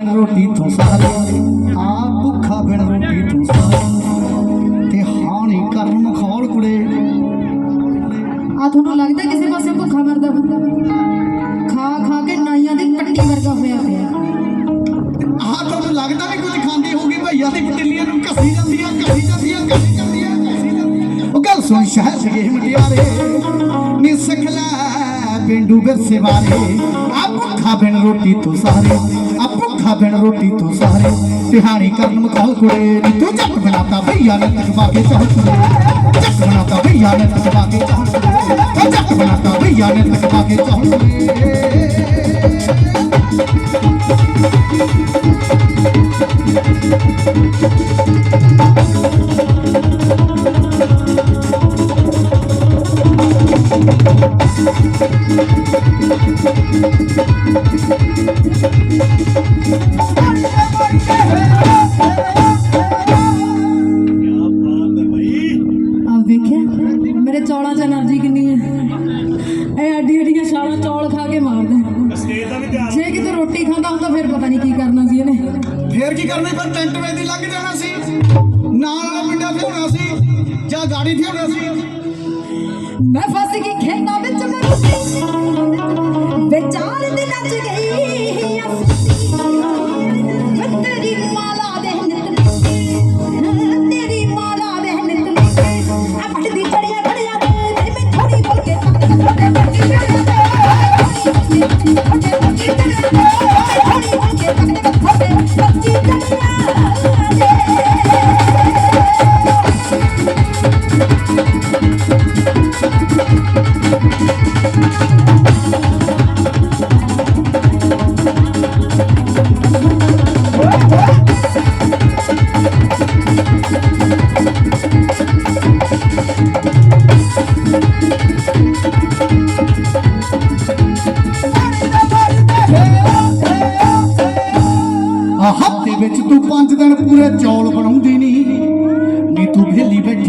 ਰੋਟੀ ਤੋਂ ਸਾਰੇ ਆ ਭੁੱਖਾ ਬਿਨ ਰੋਟੀ ਤੋਂ ਸਾਰੇ ਤੇ ਹਾਨੀ ਕਰਨ ਮਖੌਲ ਕੁੜੇ। ਆ ਤੁਹਾਨੂੰ ਲੱਗਦਾ ਕਿਸੇ ਪਾਸੇ ਭੁੱਖਾ ਮਰਦਾ ਬੰਦਾ? ਖਾ ਖਾ ਕੇ ਨਾਈਆਂ ਦੀ ਪੱਟੀ ਵਰਗਾ ਹੋਇਆ ਪਿਆ। ਆਹ ਤੁਹਾਨੂੰ ਲੱਗਦਾ ਵੀ ਕੁਝ ਖਾਂਦੀ ਹੋਊਗੀ ਭਈਆ ਦੀ ਪਤੀਲੀਆਂ ਨੂੰ ਘਸੀ ਜਾਂਦੀਆਂ ਘਸੀ ਜਾਂਦੀਆਂ ਘਸੀ ਜਾਂਦੀਆਂ ਉਹ ਗੱਲ ਸੁਣ ਸ਼ਹਿਰ ਸਗੇ ਮਟਿਆਰੇ ਨੀ ਸਖਲਾ ਪਿੰਡੂ ਵਿਰਸੇ ਵਾਲੇ। ਆ ਭੁੱਖਾ ਬਿਨ ਰੋਟੀ ਤੋਂ ਸਾਰੇ ਆ ਭੁੱਖਾ ਬਿਨ ਰੋਟੀ ਤੋਂ ਸਾਰੇ। ਤਿਹਾਣੀ ਕਰਨ ਮਖੌਲ ਕੁੜੇ ਨੀ। ਤੂੰ ਜੱਟ ਬਣਾਤਾ ਭਈਆ ਨੇ ਤਕਵਾ ਕੇ ਚੌਲ ਕੁੜੇ। ਜੱਟ ਬਣਾਤਾ ਭਈਆ ਨੇ ਤਕਵਾ ਕੇ ਚੌਲ ਕੁੜੇ। ਉਹ ਜੱਟ ਬਣਾਤਾ ਭਈਆ ਨੇ ਤਕਵਾ ਕੇ ਚੌਲ ਕਰਨੀ, ਫਿਰ ਟੈਂਟ ਵੇ ਦੀ ਲੱਗ ਜਾਣਾ ਸੀ। ਨਾਲ ਵਾਲਾ ਮੁੰਡਾ ਥਿਉਣਾ ਸੀ, ਜਾਂ ਗਾੜੀ ਥਿਉਣਾ ਸੀ। ਮੈਂ ਫਸ ਗਈ ਖੇਤਾਂ ਵਿੱਚ ਮਰੂਦੀ ਵਿਚਾਰ ਤੇ ਨੱਚ ਗਈ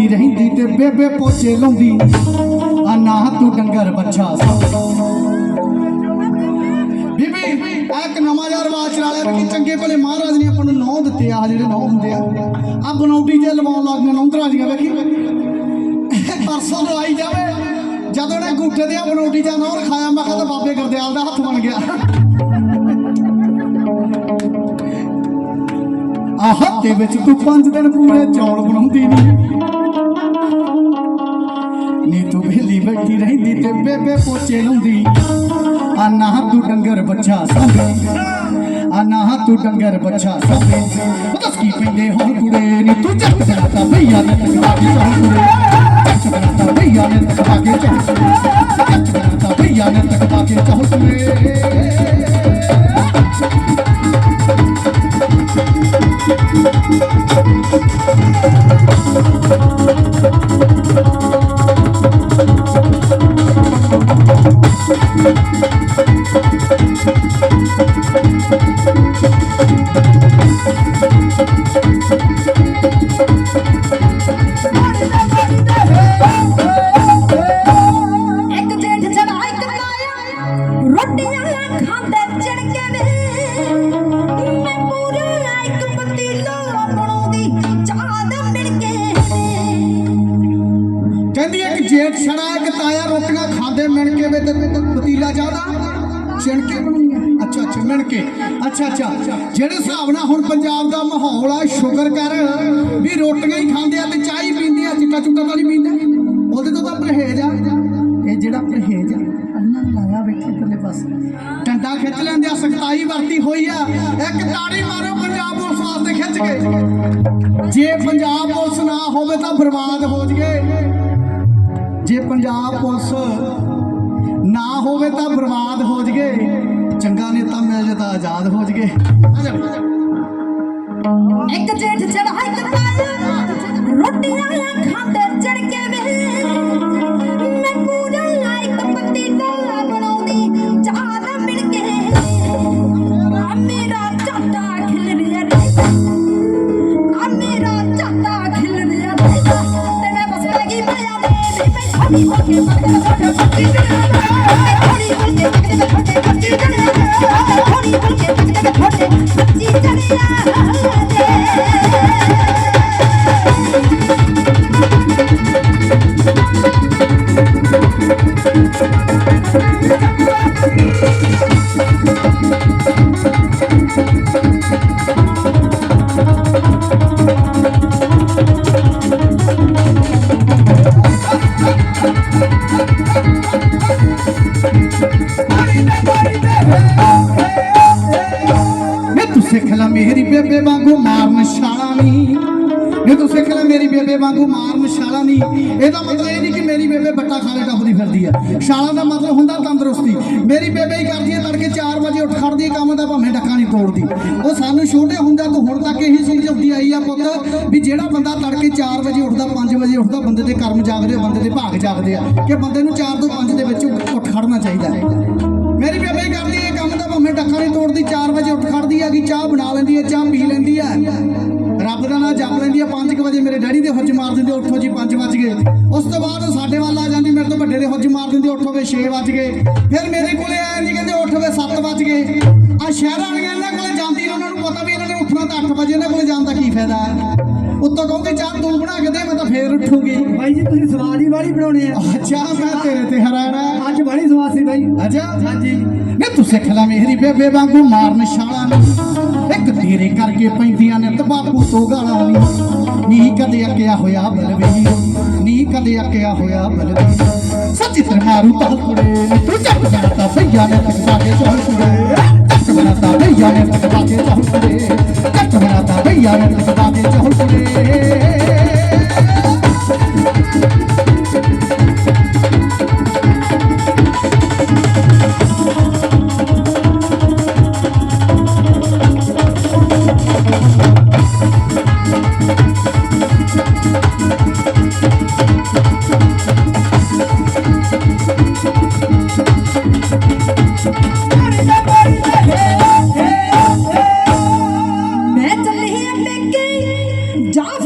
ਭੇਲੀ ਰਹਿੰਦੀ ਤੇ ਬੇਬੇ ਪੋਚੇ ਲਾਉਂਦੀ। ਆ ਨਾ ਤੂੰ ਡੰਗਰ ਬੱਚਾ ਬੀਬੀ ਆ ਇੱਕ ਨਵਾਂ ਜਿਹਾ ਰਿਵਾਜ ਚਲਾ ਕਿ ਚੰਗੇ ਭਲੇ ਮਹਾਰਾਜ ਨੇ ਆਪਾਂ ਨੂੰ ਨੌ ਦਿੱਤੇ ਆ ਜਿਹੜੇ ਨੌ ਹੁੰਦੇ ਆ। ਆ ਬਣਾਉਟੀ ਜੇ ਲਵਾਉਣ ਲੱਗ ਗਏ ਨੌਂਤਰਾ ਜੀਆਂ, ਵੇਖੀ? ਪਰਸੋਂ ਨੂੰ ਆਈ ਜਾਵੇ। ਜਦੋਂ ਨੇ ਗੁੱਠੇ ਦੇ ਬਣਾਉਟੀ ਜਾਂ ਨੌ ਰਖਾਇਆ, ਮੈਂ ਕਿਹਾ ਬਾਬੇ ਗੁਰਦਿਆਲ ਦਾ ਹੱਥ ਬਣ ਗਿਆ। ਆ ਹਫ਼ਤੇ ਵਿੱਚ ਤੂੰ ਪੰਜ ਦਿਨ ਪੂਰੇ ਚੌਲ ਬਣਾਉਂਦੀ ਨਹੀਂ ਨੀ ਤੂੰ ਵੇਲੀ ਬੈਠੀ ਰਹਿੰਦੀ ਤੇ ਬੇਬੇ ਪੋਚੇ ਲਾਉਂਦੀ। ਆ ਨਾ ਤੂੰ ਡੰਗਰ ਬੱਚਾ ਸੰਭੇ। ਆ ਨਾ ਤੂੰ ਡੰਗਰ ਬੱਚਾ ਸੰਭੇ। ਦੱਸ ਕੀ ਪੈਂਦੇ ਹੁਣ ਕੁੜੇ, ਨੀ ਤੂੰ ਜੱਟ ਬਣਾਤਾ ਭਈਆ ਨੇ ਤਕਵਾ ਕੇ ਚੌਲ ਕੁੜੇ ਜੱਟ ਬਣਾਤਾ ਭਈਆ ਨੇ ਤਕਵਾ ਕੇ ਚੌਲ ਰੋਟੀਆਂ ਖਾਂਦੇ ਵੇ ਤੇ ਪਤੀਲਾ ਜ਼ਿਆਦਾ ਛਿਣ ਕੇ ਅੱਛਾ ਅੱਛਾ ਮਿਣ ਅੱਛਾ ਅੱਛਾ। ਜਿਹੜੇ ਹਿਸਾਬ ਨਾਲ ਹੁਣ ਪੰਜਾਬ ਦਾ ਮਾਹੌਲ ਆ, ਸ਼ੁਕਰ ਕਰ ਵੀ ਰੋਟੀਆਂ ਹੀ ਖਾਂਦੇ ਆ ਤੇ ਚਾਹ ਹੀ ਪੀਂਦੇ ਆ ਚਿੱਟਾ ਚੁੱਟਾ ਤਾਂ ਨਹੀਂ ਪੀਂਦੇ। ਉਹਦੇ ਤੋਂ ਤਾਂ ਪਰਹੇਜ਼ ਆ। ਇਹ ਜਿਹੜਾ ਪਰਹੇਜ਼ ਆ, ਅੰਨਾ ਲਾਇਆ ਬੈਠੇ ਥੱਲੇ ਬਸ ਡੰਡਾ ਖਿੱਚ ਲੈਂਦੇ ਆ, ਸਖਤਾਈ ਵਰਤੀ ਹੋਈ ਆ। ਇੱਕ ਤਾੜੀ ਮਾਰੋ, ਪੰਜਾਬ ਪੁਲਿਸ ਵਾਸਤੇ ਖਿੱਚ ਕੇ। ਜੇ ਪੰਜਾਬ ਪੁਲਿਸ ਨਾ ਹੋਵੇ ਤਾਂ ਬਰਬਾਦ ਹੋ ਜਗੇ ਜੇ ਪੰਜਾਬ ਪੁਲਿਸ ਨਾ ਹੋਵੇ ਤਾਂ ਬਰਬਾਦ ਹੋ ਜਗੇ। ਚੰਗਾ ਨੇਤਾ ਮਿਲ ਜੇ ਤਾਂ ਆਜ਼ਾਦ ਹੋ ਜਗੇ। ਇੱਕ ਜੇਠ ਚੜਾ ਇੱਕ ਰੋਟੀਆਂ ਖਾਂਦੇ ਚੜਕੇ ਵੇ ਸਿੱਖ ਲੈ ਮੇਰੀ ਬੇਬੇ ਵਾਂਗੂ ਮਾਰਨ ਛਾਲਾ ਨਹੀਂ ਜੇ ਤੂੰ ਸਿੱਖ ਲੈ ਮੇਰੀ ਬੇਬੇ ਵਾਂਗੂ ਮਾਰਨ ਛਾਲਾ ਨਹੀਂ ਇਹਦਾ ਮਤਲਬ ਇਹ ਨਹੀਂ ਕਿ ਮੇਰੀ ਬੇਬੇ ਬੱਟਾ ਖਾਲੇ ਟੱਪਦੀ ਫਿਰਦੀ ਆ। ਛਾਲਾ ਦਾ ਮਤਲਬ ਹੁੰਦਾ ਤੰਦਰੁਸਤੀ। ਮੇਰੀ ਬੇਬੇ ਹੀ ਕਰਦੀ ਹੈ ਤੜਕੇ 4 ਵਜੇ ਉੱਠ ਖੜਦੀ ਕੰਮ ਦਾ ਭਾਵੇਂ ਡੱਕਾ ਨਹੀਂ ਤੋੜਦੀ। ਉਹ ਸਾਨੂੰ ਛੋਟੇ ਹੁੰਦਾ ਤੋਂ ਹੁਣ ਤੱਕ ਇਹੀ ਸਮਝਾਉਂਦੀ ਆਈ ਆ ਪੁੱਤ ਵੀ ਜਿਹੜਾ ਬੰਦਾ ਤੜਕੇ 4 ਵਜੇ ਉੱਠਦਾ 5 ਵਜੇ ਉੱਠਦਾ ਬੰਦੇ ਦੇ ਕਰਮ ਜਾਗਦੇ ਆ, ਬੰਦੇ ਦੇ ਭਾਗ ਜਾਗਦੇ ਆ ਕਿ ਬੰਦੇ ਨੂੰ 4 ਤੋਂ 5 ਦੇ ਵਿੱਚ ਉੱਠ ਖੜਨਾ ਚਾਹੀਦਾ। ਹੈ ਮੇਰੀ ਬੇਬੇ ਕਰਦੀ ਹੈ ਕੰਮ ਦਾ ਭਾਵੇਂ ਡੱਕਾ ਨਹੀਂ ਤੋੜਦੀ 4 ਵਜੇ ਉੱਠ ਖੜਦੀ ਚਾਹ ਬਣਾ ਲੈਂਦੀ ਹੈ, ਚਾਹ ਪੀ ਲੈਂਦੀ ਹੈ। ਰੱਬ ਦਾ ਨਾਮ ਜਪ ਲੈਂਦੀ ਹੈ। 5 ਵਜੇ ਮੇਰੇ ਡੈਡੀ ਦੇ ਹੁੱਜ ਮਾਰ ਦਿੰਦੇ, ਉੱਠੋ ਜੀ 5 ਵਜ ਗਏ। ਉਸ ਤੋਂ ਬਾਅਦ ਸਾਡੇ ਵੱਲ ਆ ਜਾਂਦੀ, ਮੇਰੇ ਤੋਂ ਵੱਡੇ ਦੇ ਹੁੱਜ ਮਾਰ ਦਿੰਦੇ, ਉੱਠੋ ਵੇ 6 ਵਜ ਗਏ। ਫਿਰ ਮੇਰੇ ਕੋਲੇ ਆਇਆ ਜਾਂਦੀ ਕਹਿੰਦੇ ਉੱਠ ਵੇ 7 ਵਜ ਗਏ। ਆ ਸ਼ਹਿਰਾਂ ਵਾਲੀਆਂ ਇਹਨਾਂ ਕੋਲੇ ਜਾਂਦੀ, ਉਹਨਾਂ ਨੂੰ ਪਤਾ ਵੀ ਇਹਨਾਂ ਨੇ ਉੱਠਣਾ ਤਾਂ 8 ਵਜੇ ਇਹਨਾਂ ਕੋਲੇ ਜਾਣ ਦਾ ਕੀ ਫਾਇਦਾ ਹੈ। ਉੱਤੋਂ ਕਹੋਗੇ ਚਾਹ ਤੂੰ ਬਣਾ ਕੇ ਦੇ ਮੈਂ ਤਾਂ ਫੇਰ ਉੱਠੂਗੀ। ਬਾਈ ਜੀ ਤੁਸੀਂ ਸਵਾਦ ਹੀ ਬਾੜੀ ਬਣਾਉਣੇ ਆ। ਅੱਛਾ ਮੈਂ ਤੇਰੇ ਤੇ ਹੈਰਾਨਾ ਅੱਜ ਬਾੜੀ ਸਵਾਦ ਸੀ ਬਾਈ। ਅੱਛਾ ਹਾਂਜੀ। ਨੇ ਤੂੰ ਸਿੱਖ ਲੈ ਮੇਰੀ ਬੇਬੇ ਵਾਂਗੂ ਮਾਰਨ ਛਾਲਾ ਨਹੀਂ ਇੱਕ ਤੇਰੇ ਕਰਕੇ ਪੈਂਦੀਆਂ ਨੇ ਤੇ ਬਾਪੂ ਤੋਂ ਗਾਲਾਂ ਨਹੀਂ ਨੀ ਕਦੇ ਅੱਕਿਆ ਹੋਇਆ ਬਲਵੀਰ ਨੀ ਕਦੇ ਅੱਕਿਆ ਹੋਇਆ ਬਲਵੀਰ ਸੱਚੀ ਤੇ ਮਾਰੂ ਤਾਲ ਕੁੜੇ ਨੀ। ਤੂੰ ਚੱਕ ਬਣਾਤਾ ਭਈਆ ਨੇ ਤੱਕਾ ਕੇ ਚੱਲ ਕੁੜੇ ਚੱਕ ਬਣਾਤਾ ਭਈਆ ਨੇ ਤੱਕਾ ਕੇ ਚੱਲ ਕੁੜੇ ਚੱਕ ਬਣਾਤਾ ਭਈਆ ਨੇ ਤੱਕਾ Darf